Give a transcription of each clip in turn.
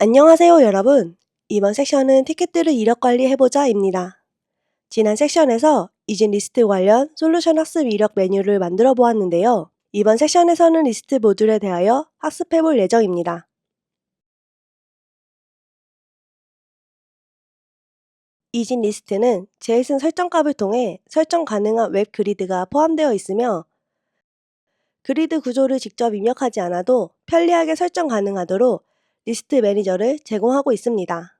안녕하세요, 여러분. 이번 섹션은 티켓들을 이력 관리해보자입니다. 지난 섹션에서 이진 리스트 관련 솔루션 학습 이력 메뉴를 만들어 보았는데요. 이번 섹션에서는 리스트 모듈에 대하여 학습해 볼 예정입니다. 이진 리스트는 제이슨 설정값을 통해 설정 가능한 웹 그리드가 포함되어 있으며 그리드 구조를 직접 입력하지 않아도 편리하게 설정 가능하도록 리스트 매니저를 제공하고 있습니다.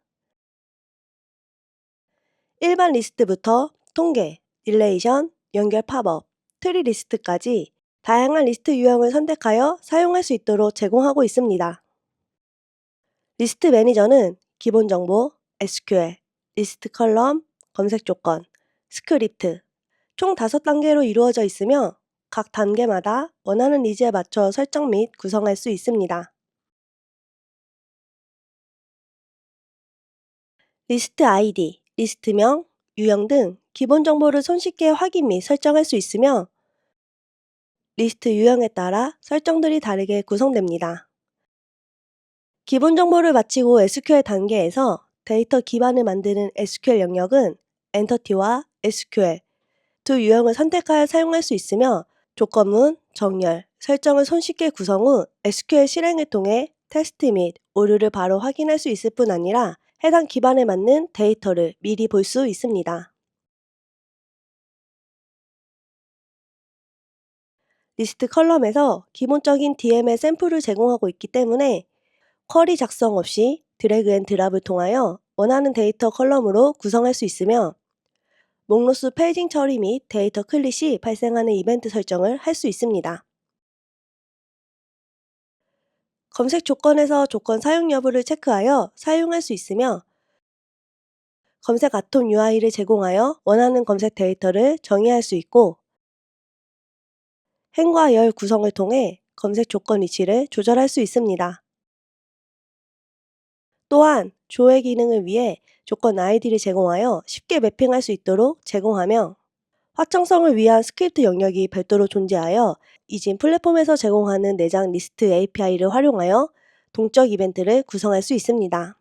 일반 리스트부터 통계, 릴레이션, 연결 팝업, 트리 리스트까지 다양한 리스트 유형을 선택하여 사용할 수 있도록 제공하고 있습니다. 리스트 매니저는 기본 정보, SQL, 리스트 컬럼, 검색 조건, 스크립트, 총 5단계로 이루어져 있으며 각 단계마다 원하는 니즈에 맞춰 설정 및 구성할 수 있습니다. 리스트 아이디, 리스트명, 유형 등 기본 정보를 손쉽게 확인 및 설정할 수 있으며 리스트 유형에 따라 설정들이 다르게 구성됩니다. 기본 정보를 마치고 SQL 단계에서 데이터 기반을 만드는 SQL 영역은 엔터티와 SQL 두 유형을 선택하여 사용할 수 있으며 조건문, 정렬, 설정을 손쉽게 구성 후 SQL 실행을 통해 테스트 및 오류를 바로 확인할 수 있을 뿐 아니라 해당 기반에 맞는 데이터를 미리 볼 수 있습니다. 리스트 컬럼에서 기본적인 DM의 샘플을 제공하고 있기 때문에 쿼리 작성 없이 드래그 앤 드랍을 통하여 원하는 데이터 컬럼으로 구성할 수 있으며 목록수 페이징 처리 및 데이터 시 발생하는 이벤트 설정을 할 수 있습니다. 검색 조건에서 조건 사용 여부를 체크하여 사용할 수 있으며 검색 아톰 UI를 제공하여 원하는 검색 데이터를 정의할 수 있고 행과 열 구성을 통해 검색 조건 위치를 조절할 수 있습니다. 또한 조회 기능을 위해 조건 아이디를 제공하여 쉽게 매핑할 수 있도록 제공하며 확장성을 위한 스크립트 영역이 별도로 존재하여 이진 플랫폼에서 제공하는 내장 리스트 API를 활용하여 동적 이벤트를 구성할 수 있습니다.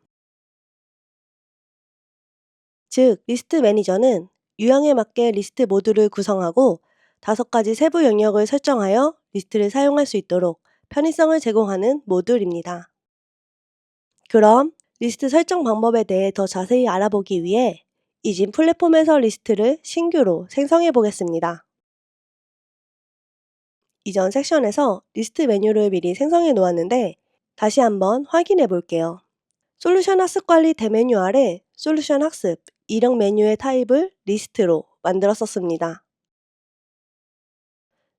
즉, 리스트 매니저는 유형에 맞게 리스트 모듈을 구성하고 다섯 가지 세부 영역을 설정하여 리스트를 사용할 수 있도록 편의성을 제공하는 모듈입니다. 그럼 리스트 설정 방법에 대해 더 자세히 알아보기 위해 이진 플랫폼에서 리스트를 신규로 생성해 보겠습니다. 이전 섹션에서 리스트 메뉴를 미리 생성해 놓았는데 다시 한번 확인해 볼게요. 솔루션 학습 관리 대메뉴 아래 솔루션 학습 이력 메뉴의 타입을 리스트로 만들었었습니다.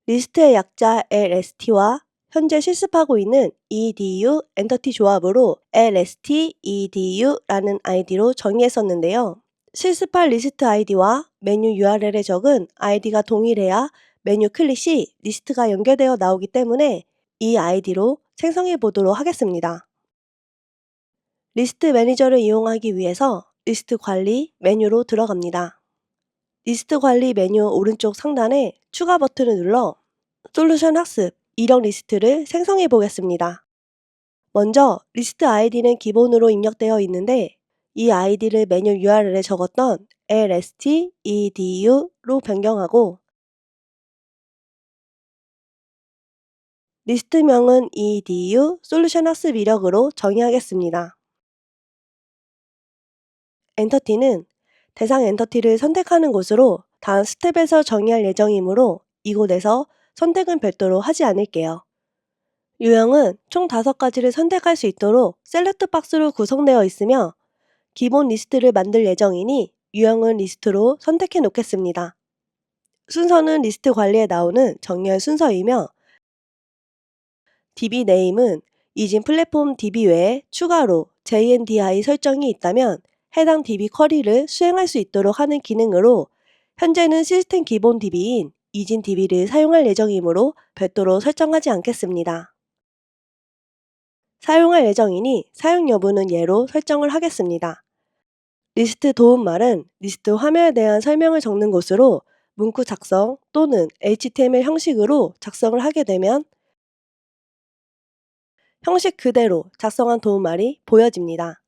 리스트의 약자 LST와 현재 실습하고 있는 edu 엔터티 조합으로 lst edu라는 아이디로 정의했었는데요. 실습할 리스트 아이디와 메뉴 URL에 적은 아이디가 동일해야 메뉴 클릭 시 리스트가 연결되어 나오기 때문에 이 아이디로 생성해 보도록 하겠습니다. 리스트 매니저를 이용하기 위해서 리스트 관리 메뉴로 들어갑니다. 리스트 관리 메뉴 오른쪽 상단에 추가 버튼을 눌러 솔루션 학습 이력 리스트를 생성해 보겠습니다. 먼저 리스트 아이디는 기본으로 입력되어 있는데 이 아이디를 메뉴 URL에 적었던 lst edu로 변경하고 리스트명은 edu 솔루션 학습 이력으로 정의하겠습니다. 엔터티는 대상 엔터티를 선택하는 곳으로 다음 스텝에서 정의할 예정이므로 이곳에서 선택은 별도로 하지 않을게요. 유형은 총 5가지를 선택할 수 있도록 셀렉트 박스로 구성되어 있으며 기본 리스트를 만들 예정이니 유형은 리스트로 선택해 놓겠습니다. 순서는 리스트 관리에 나오는 정렬 순서이며 DB 네임은 이진 플랫폼 DB 외에 추가로 JNDI 설정이 있다면 해당 DB 쿼리를 수행할 수 있도록 하는 기능으로 현재는 시스템 기본 DB인 이진 DB를 사용할 예정이므로 별도로 설정하지 않겠습니다. 사용할 예정이니 사용 여부는 예로 설정을 하겠습니다. 리스트 도움말은 리스트 화면에 대한 설명을 적는 곳으로 문구 작성 또는 HTML 형식으로 작성을 하게 되면 형식 그대로 작성한 도움말이 보여집니다.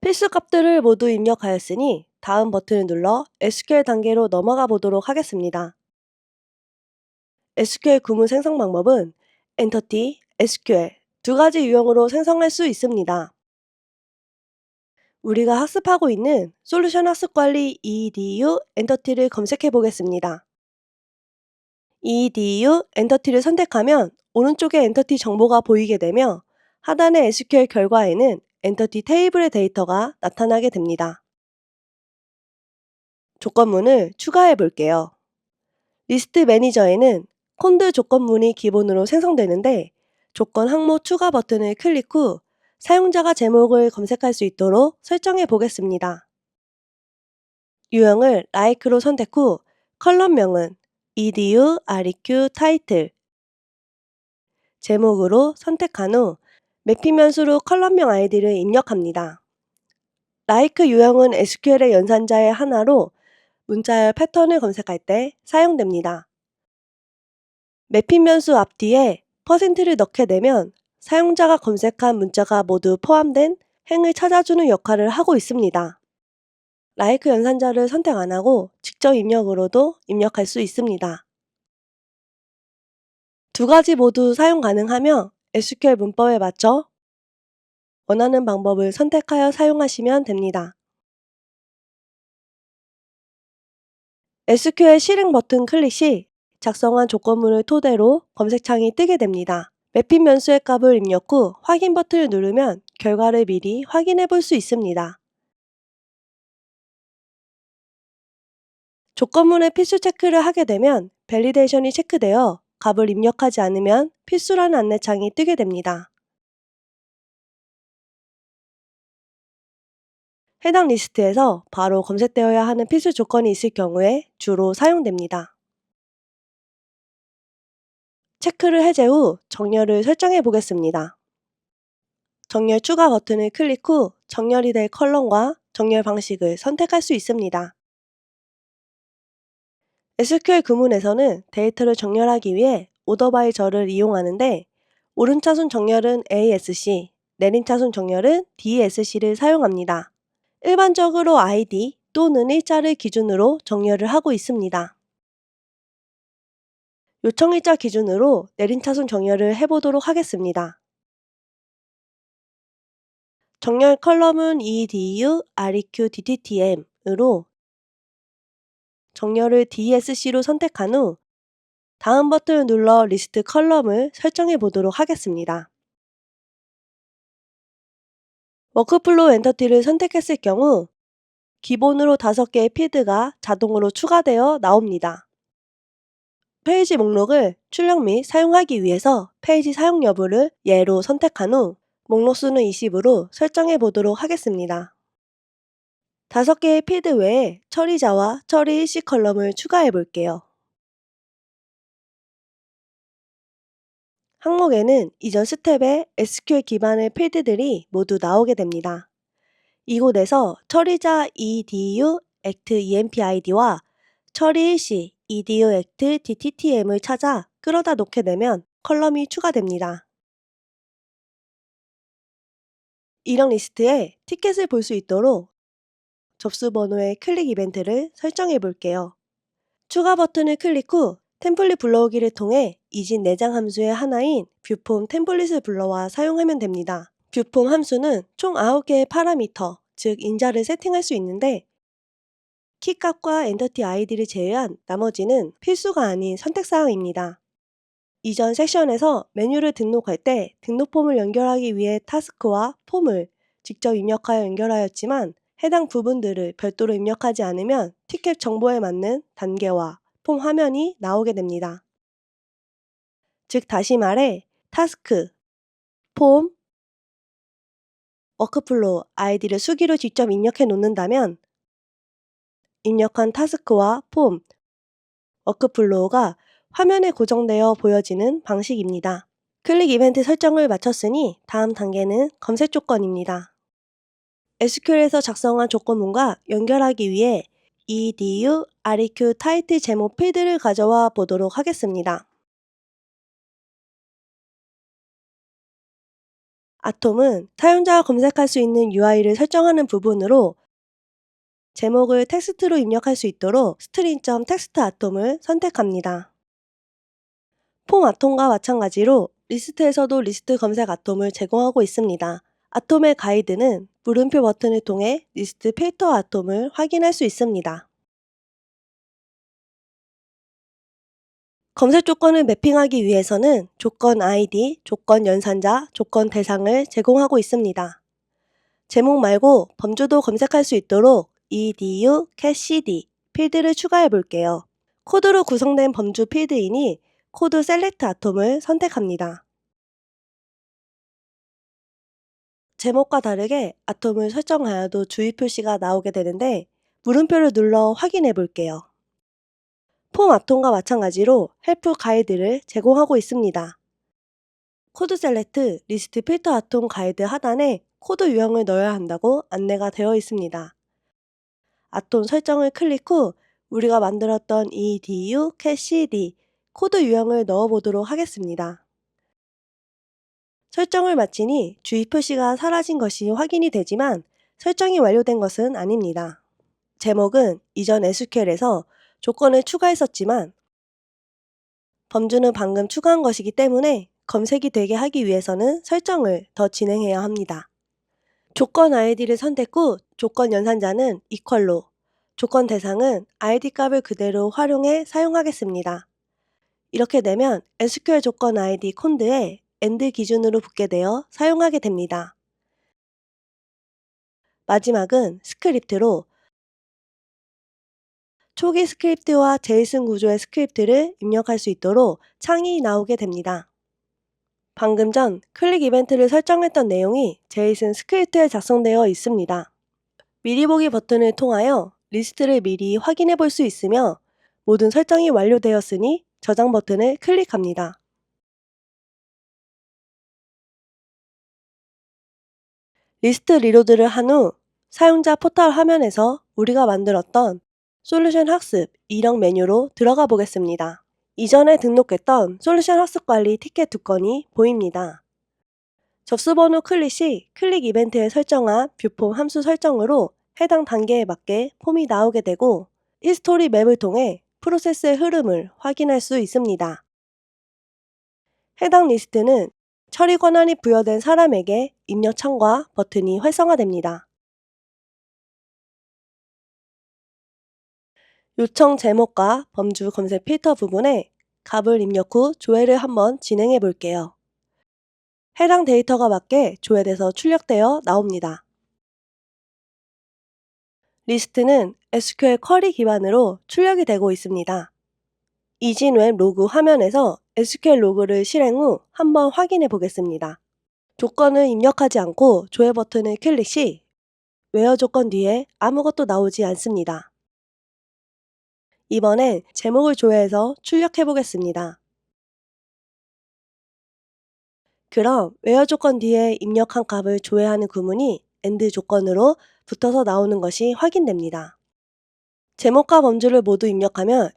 필수 값들을 모두 입력하였으니 다음 버튼을 눌러 SQL 단계로 넘어가 보도록 하겠습니다. SQL 구문 생성 방법은 엔터티, SQL 두 가지 유형으로 생성할 수 있습니다. 우리가 학습하고 있는 솔루션 학습관리 EDU 엔터티를 검색해 보겠습니다. EDU 엔터티를 선택하면 오른쪽에 엔터티 정보가 보이게 되며 하단의 SQL 결과에는 엔터티 테이블의 데이터가 나타나게 됩니다. 조건문을 추가해 볼게요. 리스트 매니저에는 콘드 조건문이 기본으로 생성되는데 조건 항목 추가 버튼을 클릭 후 사용자가 제목을 검색할 수 있도록 설정해 보겠습니다. 유형을 like로 선택 후 컬럼명은 edu req title 제목으로 선택한 후 매핑 변수로 컬럼명 아이디를 입력합니다. like 유형은 SQL의 연산자의 하나로 문자열 패턴을 검색할 때 사용됩니다. 매핑 변수 앞뒤에 퍼센트를 넣게 되면 사용자가 검색한 문자가 모두 포함된 행을 찾아주는 역할을 하고 있습니다. like 연산자를 선택 안 하고 직접 입력으로도 입력할 수 있습니다. 두 가지 모두 사용 가능하며 SQL 문법에 맞춰 원하는 방법을 선택하여 사용하시면 됩니다. SQL 실행 버튼 클릭 시 작성한 조건문을 토대로 검색창이 뜨게 됩니다. 매핑 변수의 값을 입력 후 확인 버튼을 누르면 결과를 미리 확인해 볼 수 있습니다. 조건문의 필수 체크를 하게 되면 밸리데이션이 체크되어 값을 입력하지 않으면 필수라는 안내창이 뜨게 됩니다. 해당 리스트에서 바로 검색되어야 하는 필수 조건이 있을 경우에 주로 사용됩니다. 체크를 해제 후 정렬을 설정해 보겠습니다. 정렬 추가 버튼을 클릭 후 정렬이 될 컬럼과 정렬 방식을 선택할 수 있습니다. SQL 구문에서는 데이터를 정렬하기 위해 오더바이 절을 이용하는데 오른차순 정렬은 ASC, 내린차순 정렬은 DSC를 사용합니다. 일반적으로 ID 또는 일자를 기준으로 정렬을 하고 있습니다. 요청일자 기준으로 내린차순 정렬을 해보도록 하겠습니다. 정렬 컬럼은 edu, req, dttm으로 정렬을 DSC로 선택한 후 다음 버튼을 눌러 리스트 컬럼을 설정해 보도록 하겠습니다. 워크플로우 엔터티를 선택했을 경우 기본으로 5개의 필드가 자동으로 추가되어 나옵니다. 페이지 목록을 출력 및 사용하기 위해서 페이지 사용 여부를 예로 선택한 후 목록 수는 20으로 설정해 보도록 하겠습니다. 5개의 필드 외에 처리자와 처리 일시 컬럼을 추가해 볼게요. 항목에는 이전 스텝의 SQL 기반의 필드들이 모두 나오게 됩니다. 이곳에서 처리자 edu act empid와 처리 일시 edu act dttm을 찾아 끌어다 놓게 되면 컬럼이 추가됩니다. 이런 리스트에 티켓을 볼 수 있도록 접수 번호의 클릭 이벤트를 설정해 볼게요. 추가 버튼을 클릭 후 템플릿 불러오기를 통해 이진 내장 함수의 하나인 뷰폼 템플릿을 불러와 사용하면 됩니다. 뷰폼 함수는 총 9개의 파라미터, 즉 인자를 세팅할 수 있는데 키값과 엔터티 아이디를 제외한 나머지는 필수가 아닌 선택사항입니다. 이전 섹션에서 메뉴를 등록할 때 등록 폼을 연결하기 위해 타스크와 폼을 직접 입력하여 연결하였지만 해당 부분들을 별도로 입력하지 않으면 티켓 정보에 맞는 단계와 폼 화면이 나오게 됩니다. 즉 다시 말해 타스크, 폼, 워크플로우 아이디를 수기로 직접 입력해 놓는다면 입력한 타스크와 폼, 워크플로우가 화면에 고정되어 보여지는 방식입니다. 클릭 이벤트 설정을 마쳤으니 다음 단계는 검색 조건입니다. SQL에서 작성한 조건문과 연결하기 위해 edu req 타이틀 제목 필드를 가져와 보도록 하겠습니다. 아톰은 사용자가 검색할 수 있는 UI를 설정하는 부분으로 제목을 텍스트로 입력할 수 있도록 string.text 아톰을 선택합니다. 폼 아톰과 마찬가지로 리스트에서도 리스트 검색 아톰을 제공하고 있습니다. 아톰의 가이드는 물음표 버튼을 통해 리스트 필터 아톰을 확인할 수 있습니다. 검색 조건을 매핑하기 위해서는 조건 ID, 조건 연산자, 조건 대상을 제공하고 있습니다. 제목 말고 범주도 검색할 수 있도록 edu, cd 필드를 추가해 볼게요. 코드로 구성된 범주 필드이니 코드 셀렉트 아톰을 선택합니다. 제목과 다르게 아톰을 설정하여도 주의 표시가 나오게 되는데 물음표를 눌러 확인해 볼게요. 폼 아톰과 마찬가지로 헬프 가이드를 제공하고 있습니다. 코드 셀렉트 리스트 필터 아톰 가이드 하단에 코드 유형을 넣어야 한다고 안내가 되어 있습니다. 아톰 설정을 클릭 후 우리가 만들었던 edu, cd 코드 유형을 넣어보도록 하겠습니다. 설정을 마치니 주의 표시가 사라진 것이 확인이 되지만 설정이 완료된 것은 아닙니다. 제목은 이전 SQL에서 조건을 추가했었지만 범주는 방금 추가한 것이기 때문에 검색이 되게 하기 위해서는 설정을 더 진행해야 합니다. 조건 ID를 선택 후 조건 연산자는 이퀄로, 조건 대상은 ID 값을 그대로 활용해 사용하겠습니다. 이렇게 되면 SQL 조건 ID 콘드에 end 기준으로 붙게 되어 사용하게 됩니다. 마지막은 스크립트로 초기 스크립트와 제이슨 구조의 스크립트를 입력할 수 있도록 창이 나오게 됩니다. 방금 전 클릭 이벤트를 설정했던 내용이 제이슨 스크립트에 작성되어 있습니다. 미리 보기 버튼을 통하여 리스트를 미리 확인해 볼 수 있으며 모든 설정이 완료되었으니 저장 버튼을 클릭합니다. 리스트 리로드를 한 후 사용자 포털 화면에서 우리가 만들었던 솔루션 학습 이력 메뉴로 들어가 보겠습니다. 이전에 등록했던 솔루션 학습 관리 티켓 두 건이 보입니다. 접수 번호 클릭 시 클릭 이벤트에 설정한 뷰폼 함수 설정으로 해당 단계에 맞게 폼이 나오게 되고 히스토리 맵을 통해 프로세스의 흐름을 확인할 수 있습니다. 해당 리스트는 처리 권한이 부여된 사람에게 입력 창과 버튼이 활성화됩니다. 요청 제목과 범주 검색 필터 부분에 값을 입력 후 조회를 한번 진행해 볼게요. 해당 데이터가 맞게 조회돼서 출력되어 나옵니다. 리스트는 SQL 쿼리 기반으로 출력이 되고 있습니다. 이진웹 로그 화면에서 SQL 로그를 실행 후 한번 확인해 보겠습니다. 조건을 입력하지 않고 조회 버튼을 클릭 시 웨어 조건 뒤에 아무것도 나오지 않습니다. 이번엔 제목을 조회해서 출력해 보겠습니다. 그럼 웨어 조건 뒤에 입력한 값을 조회하는 구문이 end 조건으로 붙어서 나오는 것이 확인됩니다. 제목과 범주를 모두 입력하면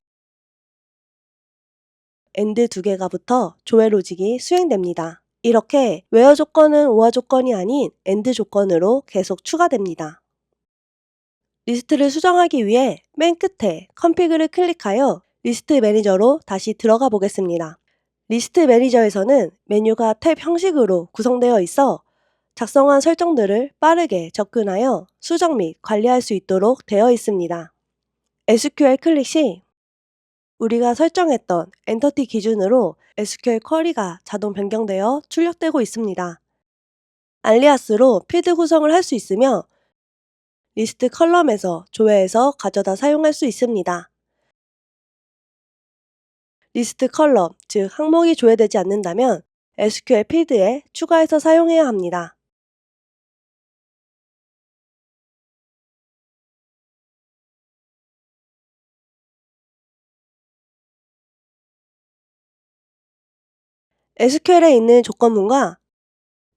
end 두 개가 붙어 조회 로직이 수행됩니다. 이렇게 웨어 조건은 오화 조건이 아닌 end 조건으로 계속 추가됩니다. 리스트를 수정하기 위해 맨 끝에 컴피그를 클릭하여 리스트 매니저로 다시 들어가 보겠습니다. 리스트 매니저에서는 메뉴가 탭 형식으로 구성되어 있어 작성한 설정들을 빠르게 접근하여 수정 및 관리할 수 있도록 되어 있습니다. SQL 클릭 시 우리가 설정했던 엔터티 기준으로 SQL 쿼리가 자동 변경되어 출력되고 있습니다. 알리아스로 필드 구성을 할 수 있으며 리스트 컬럼에서 조회해서 가져다 사용할 수 있습니다. 리스트 컬럼, 즉 항목이 조회되지 않는다면 SQL 필드에 추가해서 사용해야 합니다. SQL에 있는 조건문과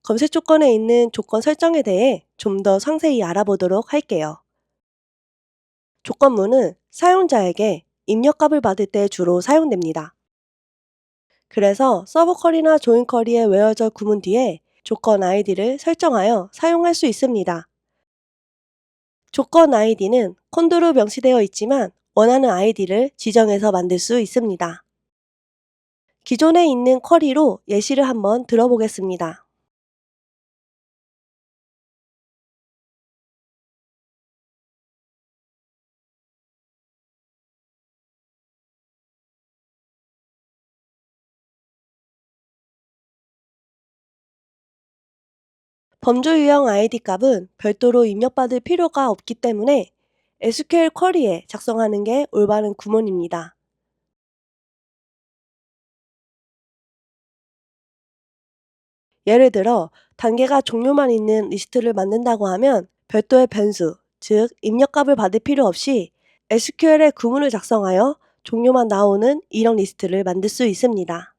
검색 조건에 있는 조건 설정에 대해 좀 더 상세히 알아보도록 할게요. 조건문은 사용자에게 입력값을 받을 때 주로 사용됩니다. 그래서 서브 쿼리나 조인 쿼리의 웨어절 구문 뒤에 조건 아이디를 설정하여 사용할 수 있습니다. 조건 아이디는 콘도로 명시되어 있지만 원하는 아이디를 지정해서 만들 수 있습니다. 기존에 있는 쿼리로 예시를 한번 들어보겠습니다. 범주 유형 아이디 값은 별도로 입력받을 필요가 없기 때문에 SQL 쿼리에 작성하는 게 올바른 구문입니다. 예를 들어 단계가 종료만 있는 리스트를 만든다고 하면 별도의 변수, 즉 입력값을 받을 필요 없이 SQL에 구문을 작성하여 종료만 나오는 이런 리스트를 만들 수 있습니다.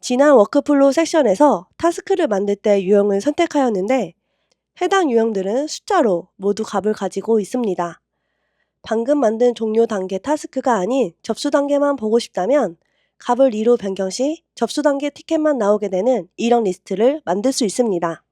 지난 워크플로우 섹션에서 타스크를 만들 때 유형을 선택하였는데 해당 유형들은 숫자로 모두 값을 가지고 있습니다. 방금 만든 종료 단계 타스크가 아닌 접수 단계만 보고 싶다면 값을 2로 변경 시 접수 단계 티켓만 나오게 되는 이런 리스트를 만들 수 있습니다.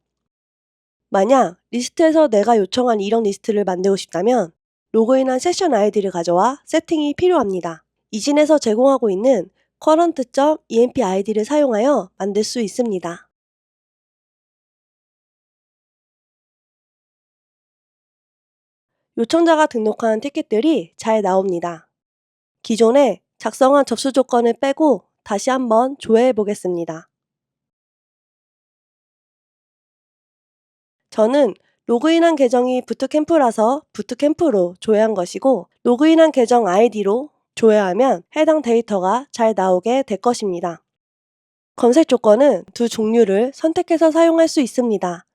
만약 리스트에서 내가 요청한 이런 리스트를 만들고 싶다면 로그인한 세션 아이디를 가져와 세팅이 필요합니다. 이진에서 제공하고 있는 current.emp id를 사용하여 만들 수 있습니다. 요청자가 등록한 티켓들이 잘 나옵니다. 기존에 작성한 접수 조건을 빼고 다시 한번 조회해 보겠습니다. 저는 로그인한 계정이 부트캠프라서 부트캠프로 조회한 것이고 로그인한 계정 아이디로 조회하면 해당 데이터가 잘 나오게 될 것입니다. 검색 조건은 두 종류를 선택해서 사용할 수 있습니다.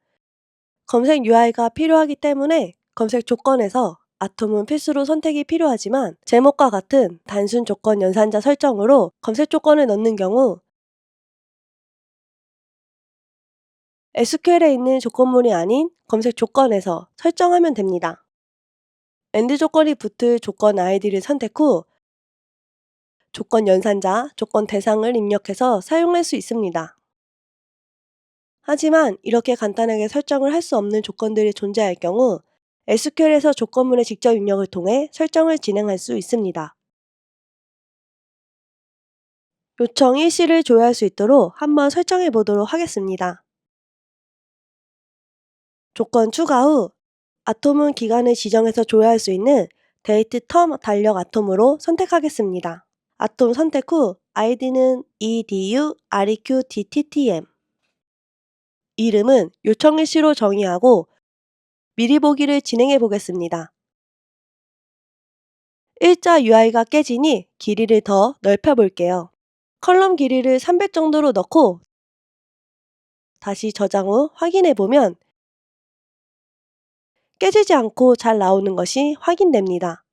검색 UI가 필요하기 때문에 검색 조건에서 아톰은 필수로 선택이 필요하지만 제목과 같은 단순 조건 연산자 설정으로 검색 조건을 넣는 경우 SQL에 있는 조건물이 아닌 검색 조건에서 설정하면 됩니다. 엔드 조건이 붙을 조건 아이디를 선택 후 조건 연산자, 조건 대상을 입력해서 사용할 수 있습니다. 하지만 이렇게 간단하게 설정을 할 수 없는 조건들이 존재할 경우 SQL에서 조건문의 직접 입력을 통해 설정을 진행할 수 있습니다. 요청 일시를 조회할 수 있도록 한번 설정해 보도록 하겠습니다. 조건 추가 후 아톰은 기간을 지정해서 조회할 수 있는 데이트 텀 달력 아톰으로 선택하겠습니다. 아톰 선택 후 아이디는 edu reqdttm 이름은 요청일시로 정의하고 미리 보기를 진행해 보겠습니다. 일자 UI가 깨지니 길이를 더 넓혀 볼게요. 컬럼 길이를 300 정도로 넣고 다시 저장 후 확인해 보면 깨지지 않고 잘 나오는 것이 확인됩니다.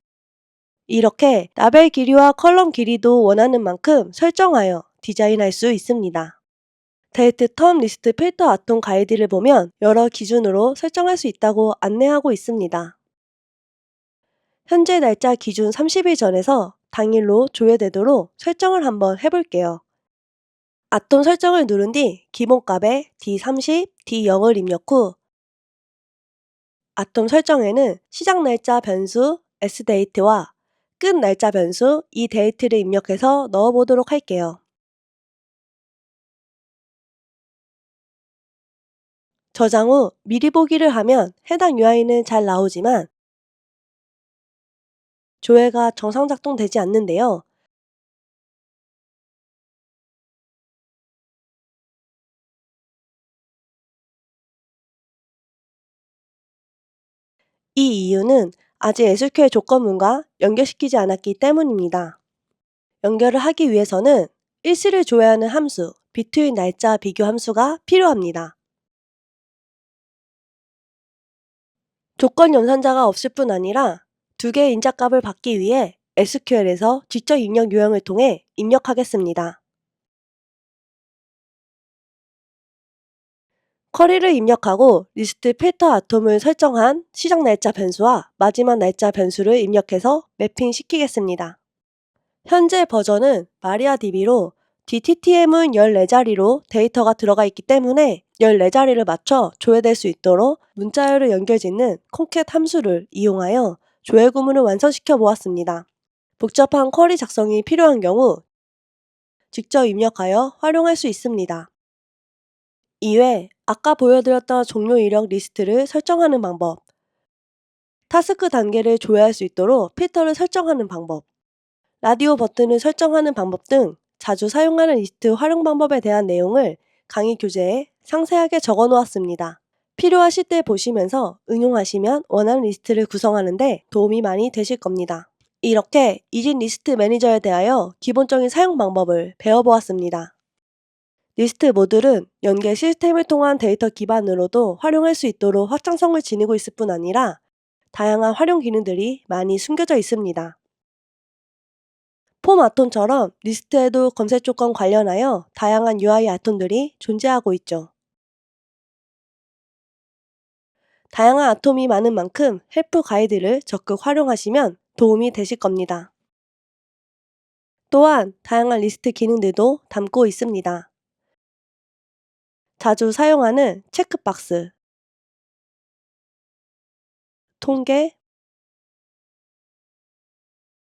이렇게 라벨 길이와 컬럼 길이도 원하는 만큼 설정하여 디자인할 수 있습니다. 데이트 텀 리스트 필터 아톰 가이드를 보면 여러 기준으로 설정할 수 있다고 안내하고 있습니다. 현재 날짜 기준 30일 전에서 당일로 조회되도록 설정을 한번 해볼게요. 아톰 설정을 누른 뒤 기본값에 D30, D0을 입력 후 아톰 설정에는 시작 날짜 변수 sdate와 끝 날짜 변수 이 데이트를 입력해서 넣어보도록 할게요. 저장 후 미리 보기를 하면 해당 UI는 잘 나오지만 조회가 정상 작동되지 않는데요. 이 이유는 아직 SQL 조건문과 연결시키지 않았기 때문입니다. 연결을 하기 위해서는 일시를 조회하는 함수 between 날짜 비교 함수가 필요합니다. 조건 연산자가 없을 뿐 아니라 두 개의 인자값을 받기 위해 SQL에서 직접 입력 요형을 통해 입력하겠습니다. 쿼리를 입력하고 리스트 필터 아톰을 설정한 시작 날짜 변수와 마지막 날짜 변수를 입력해서 매핑 시키겠습니다. 현재 버전은 마리아DB로 DTTM은 14자리로 데이터가 들어가 있기 때문에 14자리를 맞춰 조회될 수 있도록 문자열을 연결짓는 콩캣 함수를 이용하여 조회 구문을 완성시켜 보았습니다. 복잡한 쿼리 작성이 필요한 경우 직접 입력하여 활용할 수 있습니다. 이외 아까 보여드렸던 종료 이력 리스트를 설정하는 방법, 타스크 단계를 조회할 수 있도록 필터를 설정하는 방법, 라디오 버튼을 설정하는 방법 등 자주 사용하는 리스트 활용 방법에 대한 내용을 강의 교재에 상세하게 적어 놓았습니다. 필요하실 때 보시면서 응용하시면 원하는 리스트를 구성하는데 도움이 많이 되실 겁니다. 이렇게 이진 리스트 매니저에 대하여 기본적인 사용 방법을 배워보았습니다. 리스트 모듈은 연계 시스템을 통한 데이터 기반으로도 활용할 수 있도록 확장성을 지니고 있을 뿐 아니라 다양한 활용 기능들이 많이 숨겨져 있습니다. 폼 아톤처럼 리스트에도 검색 조건 관련하여 다양한 UI 아톤들이 존재하고 있죠. 다양한 아톰이 많은 만큼 헬프 가이드를 적극 활용하시면 도움이 되실 겁니다. 또한 다양한 리스트 기능들도 담고 있습니다. 자주 사용하는 체크박스, 통계,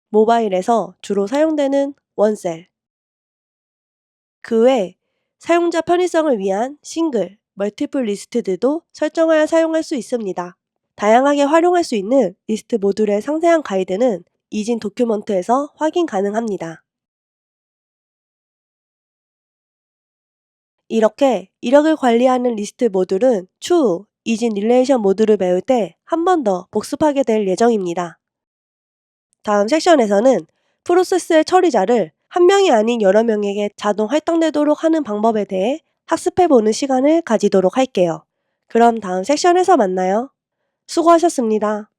모바일에서 주로 사용되는 원셀, 그 외 사용자 편의성을 위한 싱글, 멀티플 리스트들도 설정하여 사용할 수 있습니다. 다양하게 활용할 수 있는 리스트 모듈의 상세한 가이드는 이진 도큐먼트에서 확인 가능합니다. 이렇게 이력을 관리하는 리스트 모듈은 추후 이진 릴레이션 모듈을 배울 때 한 번 더 복습하게 될 예정입니다. 다음 섹션에서는 프로세스의 처리자를 한 명이 아닌 여러 명에게 자동 할당되도록 하는 방법에 대해 학습해보는 시간을 가지도록 할게요. 그럼 다음 섹션에서 만나요. 수고하셨습니다.